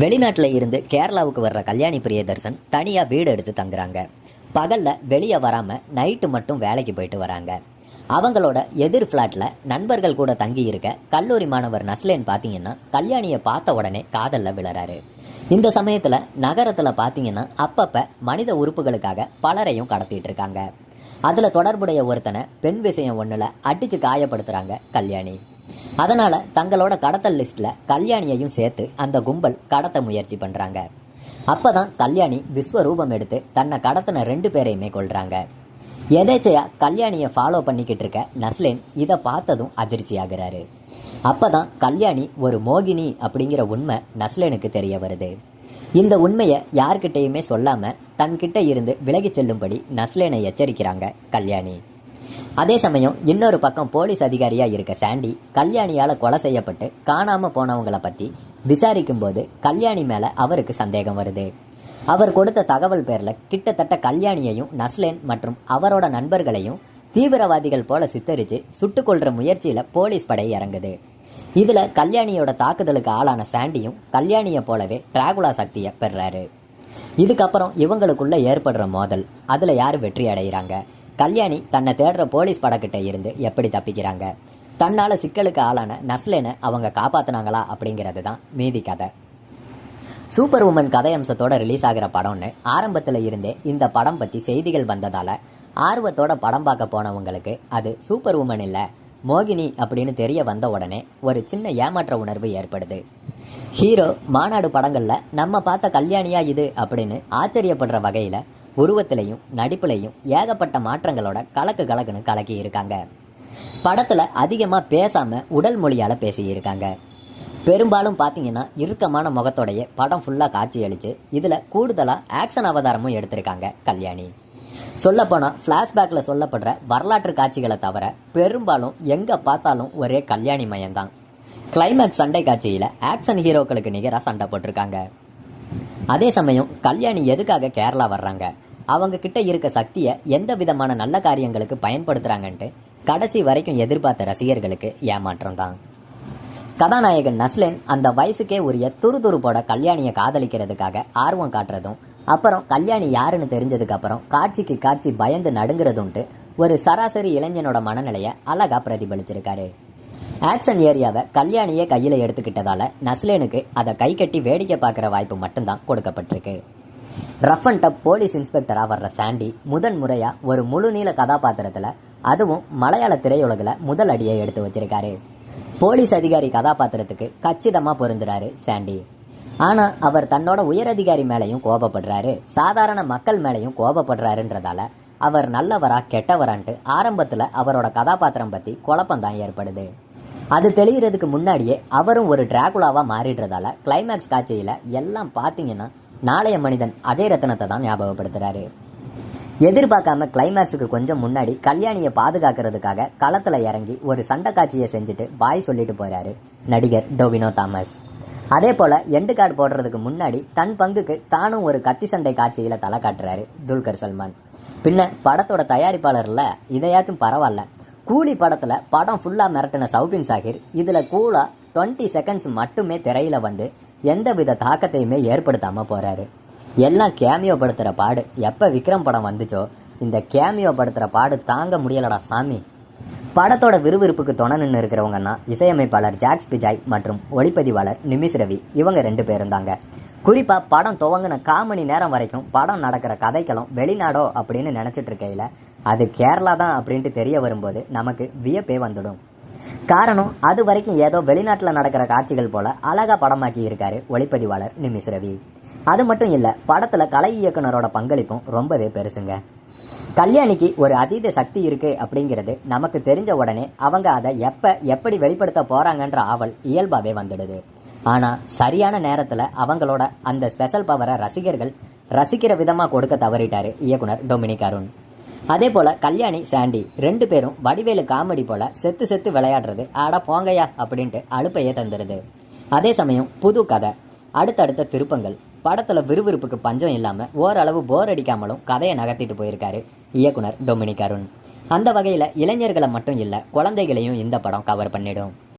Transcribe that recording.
வெளிநாட்டில் இருந்து கேரளாவுக்கு வர்ற கல்யாணி பிரியதர்சன் தனியாக வீடு எடுத்து தங்குறாங்க. பகலில் வெளியே வராமல் நைட்டு மட்டும் வேலைக்கு போயிட்டு வராங்க. அவங்களோட எதிர் ஃப்ளாட்டில் நண்பர்கள் கூட தங்கி இருக்க கல்லூரி மாணவர் நஸ்லேன் பார்த்தீங்கன்னா கல்யாணியை பார்த்த உடனே காதலில் விழறாரு. இந்த சமயத்தில் நகரத்தில் பார்த்தீங்கன்னா அப்பப்போ மனித உறுப்புகளுக்காக பலரையும் கடத்திட்டு இருக்காங்க. அதில் தொடர்புடைய ஒருத்தனை பெண் விஷயம் ஒன்றில் அடித்து காயப்படுத்துகிறாங்க கல்யாணி. அதனால் தங்களோட கடத்தல் லிஸ்ட்டில் கல்யாணியையும் சேர்த்து அந்த கும்பல் கடத்த முயற்சி பண்ணுறாங்க அப்போ தான் கல்யாணி விஸ்வரூபம் எடுத்து தன்னை கடத்தின ரெண்டு பேரையுமே கொள்கிறாங்க எதேச்சையா கல்யாணியை ஃபாலோ பண்ணிக்கிட்டு இருக்க நஸ்லேன் இதை பார்த்ததும் அதிர்ச்சி ஆகுறாரு அப்போ தான் கல்யாணி ஒரு மோகினி அப்படிங்கிற உண்மை நஸ்லேனுக்கு தெரிய வருது. இந்த உண்மையை யார்கிட்டயுமே சொல்லாமல் தன்கிட்ட இருந்து விலகிச் செல்லும்படி நஸ்லேனை எச்சரிக்கிறாங்க கல்யாணி. அதே சமயம் இன்னொரு பக்கம் போலீஸ் அதிகாரியாக இருக்க சாண்டி கல்யாணியால் கொலை செய்யப்பட்டு காணாமல் போனவங்களை பற்றி விசாரிக்கும்போது கல்யாணி மேலே அவருக்கு சந்தேகம் வருது. அவர் கொடுத்த தகவல் பேரில் கிட்டத்தட்ட கல்யாணியையும் நஸ்லேன் மற்றும் அவரோட நண்பர்களையும் தீவிரவாதிகள் போல சித்தரித்து சுட்டுக் முயற்சியில் போலீஸ் படை இறங்குது. இதில் கல்யாணியோட தாக்குதலுக்கு ஆளான சாண்டியும் கல்யாணியை போலவே டிராகுலா சக்தியை பெறுறாரு. இதுக்கப்புறம் இவங்களுக்குள்ள ஏற்படுற மோதல். அதில் யார் வெற்றி அடைகிறாங்க கல்யாணி தன்னை தேடுற போலீஸ் படக்கிட்ட இருந்து எப்படி தப்பிக்கிறாங்க? தன்னால் சிக்கலுக்கு ஆளான நஸ்லேனை அவங்க காப்பாத்துனாங்களா அப்படிங்கிறது தான் மீதி கதை. சூப்பர் உமன் கதை அம்சத்தோட ரிலீஸ் ஆகிற படம்னு ஆரம்பத்தில் இருந்தே இந்த படம் பற்றி செய்திகள் வந்ததால் ஆர்வத்தோட படம் பார்க்க போனவங்களுக்கு அது சூப்பர் உமன் இல்லை மோகினி அப்படின்னு தெரிய வந்த உடனே ஒரு சின்ன ஏமாற்ற உணர்வு ஏற்படுது. ஹீரோ மாநாடு படங்களில் நம்ம பார்த்த கல்யாணியா இது அப்படின்னு ஆச்சரியப்படுற வகையில் உருவத்திலையும் நடிப்புலையும் ஏகப்பட்ட மாற்றங்களோட கலக்கு கலக்குன்னு கலக்கி இருக்காங்க படத்தில் அதிகமாக பேசாமல் உடல் மொழியால் பேசியிருக்காங்க. பெரும்பாலும் பார்த்தீங்கன்னா இறுக்கமான முகத்தோடைய படம் ஃபுல்லாக காட்சி அளித்து இதில் கூடுதலாக ஆக்ஷன் அவதாரமும் எடுத்திருக்காங்க கல்யாணி. சொல்லப்போனால் ஃப்ளாஷ்பேக்கில் சொல்லப்படுற வரலாற்று காட்சிகளை தவிர பெரும்பாலும் எங்கே பார்த்தாலும் ஒரே கல்யாணி மயம்தான். கிளைமேக்ஸ் சண்டை காட்சியில் ஆக்ஷன் ஹீரோக்களுக்கு நிகராக சண்டை போட்டிருக்காங்க. அதே சமயம் கல்யாணி எதுக்காக கேரளா வர்றாங்க? அவங்க கிட்ட இருக்க சக்தியை எந்த விதமான நல்ல காரியங்களுக்கு பயன்படுத்துகிறாங்கன்ட்டு கடைசி வரைக்கும் எதிர்பார்த்த ரசிகர்களுக்கு ஏமாற்றம் தான். கதாநாயகன் நஸ்லேன் அந்த வயசுக்கே உரிய துருதுருப்போட கல்யாணியை காதலிக்கிறதுக்காக ஆர்வம் காட்டுறதும் அப்புறம் கல்யாணி யாருன்னு தெரிஞ்சதுக்கப்புறம் காட்சிக்கு காட்சி பயந்து நடுங்கிறதுன்ட்டு ஒரு சராசரி இளைஞனோட மனநிலையை அழகா பிரதிபலிச்சிருக்காரு. ஆக்ஷன் ஏரியாவை கல்யாணியே கையில் எடுத்துக்கிட்டதால நஸ்லேனுக்கு அதை கை கட்டி வேடிக்கை பார்க்குற வாய்ப்பு மட்டும்தான் கொடுக்கப்பட்டிருக்கு. ரஃப் அண்ட் டப் போலீஸ் இன்ஸ்பெக்டராக வர்ற சாண்டி முதன் முறையாக ஒரு முழுநீள கதாபாத்திரத்தில் அதுவும் மலையாள திரையுலகில் முதல் அடியை எடுத்து வச்சிருக்காரு. போலீஸ் அதிகாரி கதாபாத்திரத்துக்கு கச்சிதமாக பொருந்துறாரு சாண்டி. ஆனால் அவர் தன்னோட உயரதிகாரி மேலேயும் கோபப்படுறாரு. சாதாரண மக்கள் மேலேயும் கோபப்படுறாருன்றதால அவர் நல்லவரா கெட்டவரான்ட்டு ஆரம்பத்தில் அவரோட கதாபாத்திரம் பற்றி குழப்பம்தான் ஏற்படுது. அது தெளிகிறதுக்கு முன்னாடியே அவரும் ஒரு டிராகுலாவாக மாறிடுறதால கிளைமேக்ஸ் காட்சியில் எல்லாம் பார்த்தீங்கன்னா நாளைய மனிதன் அஜய் ரத்னத்தை தான் ஞாபகப்படுத்துறாரு. எதிர்பார்க்காம கிளைமேக்ஸுக்கு கொஞ்சம் முன்னாடி கல்யாணியை பாதுகாக்கிறதுக்காக களத்தில் இறங்கி ஒரு சண்டை காட்சியை செஞ்சுட்டு பாய் சொல்லிட்டு போகிறாரு நடிகர் டொவினோ தாமஸ். அதே போல் எண்டு கார்டு போடுறதுக்கு முன்னாடி தன் பங்குக்கு தானும் ஒரு கத்தி சண்டை காட்சியில் தலை காட்டுறாரு துல்கர் சல்மான். பின்ன படத்தோட தயாரிப்பாளரில் இதையாச்சும் பரவாயில்ல கூலி படத்தில் படம் ஃபுல்லாக மிரட்டின சௌபின் சாகிர் இதில் கூலாக டுவெண்ட்டி செகண்ட்ஸ் மட்டுமே திரையில் வந்து எந்தவித தாக்கத்தையுமே ஏற்படுத்தாமல் போகிறாரு எல்லாம் கேமியோ படுத்துகிற பாடு. எப்போ விக்ரம் படம் வந்துச்சோ இந்த கேமியோ படுத்துகிற பாடு தாங்க முடியலடா சாமி. படத்தோட விறுவிறுப்புக்கு துணை நின்று இருக்கிறவங்கன்னா இசையமைப்பாளர் ஜாக்ஸ் பிஜாய் மற்றும் ஒளிப்பதிவாளர் நிமிஷ் ரவி இவங்க ரெண்டு பேரும் தாங்க. குறிப்பாக படம் துவங்கின காமணி நேரம் வரைக்கும் படம் நடக்கிற கதைக்களம் வெளிநாடோ அப்படின்னு நினச்சிட்டு இருக்கையில் அது கேரளா தான் அப்படின்ட்டு தெரிய வரும்போது நமக்கு வியப்பே வந்துடும். காரணம் அது வரைக்கும் ஏதோ வெளிநாட்டில் நடக்கிற காட்சிகள் போல அழகா படமாக்கி இருக்காரு ஒளிப்பதிவாளர் நிமிஷ் ரவி. அது மட்டும் இல்லை படத்தில் கலை இயக்குனரோட பங்களிப்பும் ரொம்பவே பெருசுங்க. கல்யாணிக்கு ஒரு அதீத சக்தி இருக்கு அப்படிங்கிறது நமக்கு தெரிஞ்ச உடனே அவங்க அதை எப்போ எப்படி வெளிப்படுத்த போகிறாங்கன்ற ஆவல் இயல்பாகவே வந்துடுது. ஆனால் சரியான நேரத்தில் அவங்களோட அந்த ஸ்பெஷல் பவரை ரசிகர்கள் ரசிக்கிற விதமாக கொடுக்க தவறிட்டார் இயக்குனர் டொமினிக் அருண். அதே போல் கல்யாணி சாண்டி ரெண்டு பேரும் வடிவேலு காமெடி போல் செத்து செத்து விளையாடுறது ஆட போங்கயா அப்படின்ட்டு அலுப்பையே தந்துடுது அதே சமயம் புது கதை அடுத்தடுத்த திருப்பங்கள் படத்தில் விறுவிறுப்புக்கு பஞ்சம் இல்லாமல் ஓரளவு போர் அடிக்காமலும் கதையை நகர்த்திட்டு போயிருக்காரு இயக்குனர் டொமினிக் அருண். அந்த வகையில் இளைஞர்களை மட்டும் இல்லை குழந்தைகளையும் இந்த படம் கவர் பண்ணிடும்.